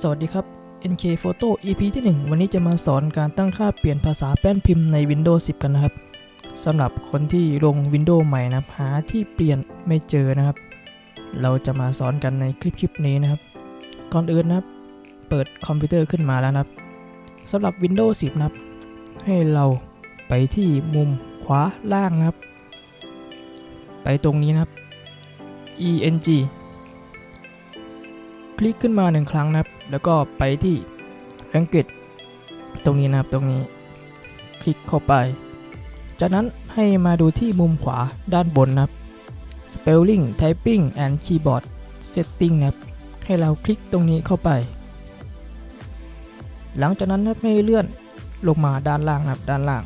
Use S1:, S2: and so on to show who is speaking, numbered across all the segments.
S1: สวัสดีครับ NK Photo EP ที่ 1 วันนี้จะมาสอนการตั้งค่าเปลี่ยนภาษาแป้นพิมพ์ใน Windows 10 กันนะครับสำหรับคนที่ลง Windows ใหม่นะหาที่เปลี่ยนไม่เจอนะครับ เราจะมาสอนกันในคลิปคลิปนี้นะครับ ก่อนอื่นนะครับ เปิดคอมพิวเตอร์ขึ้นมาแล้วนะครับสำหรับ Windows 10 นะครับ ให้เราไปที่มุมขวาล่างนะครับ ไปตรงนี้นะครับ eng คลิกขึ้นมาหนึ่งครั้งนะครับ แล้วก็ไปที่อังกฤษตรงนี้นะครับตรงนี้ คลิกเข้าไป จากนั้นให้มาดูที่มุมขวาด้านบนนะครับ spelling typing and keyboard setting นะครับ ให้เราคลิกตรงนี้เข้าไป หลังจากนั้นครับให้เลื่อนลงมาด้านล่างนะครับด้านล่าง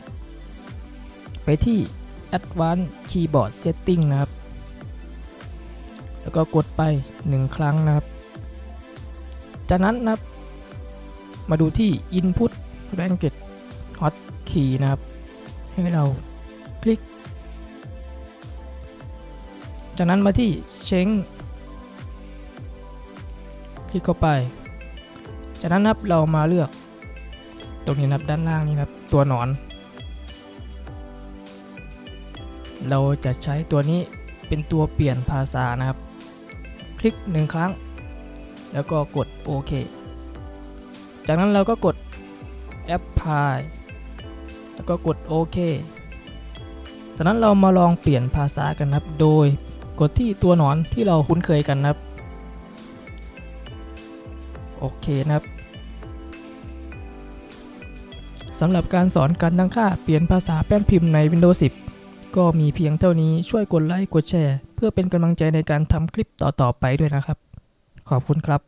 S1: ไปที่ advanced keyboard setting นะครับ แล้วก็กดไป 1 ครั้งนะครับ จากนั้นนะครับ มาดูที่ Input Blanket Hotkey นะครับ ให้เราคลิก จากนั้นมาที่ Change คลิกเข้าไป จากนั้นนะครับเรามาเลือก ตรงนี้นะครับด้านล่างนี้นะครับตัวหนอน เราจะใช้ตัวนี้เป็นตัวเปลี่ยนภาษานะครับ คลิกหนึ่งครั้ง แล้วก็กดโอเค จากนั้นเราก็กด Apply แล้วก็กดโอเคจากนั้นเรามาลองเปลี่ยนภาษากันนะครับ โดยกดที่ตัวหนอนที่เราคุ้นเคยกันนะครับ โอเคนะครับสำหรับการสอนการตั้งค่าเปลี่ยนภาษาแป้นพิมพ์ใน Windows 10 ก็มีเพียงเท่านี้ช่วยกดไลค์กดแชร์ เพื่อเป็นกำลังใจในการทำคลิปต่อๆไปด้วยนะครับ ขอบคุณครับ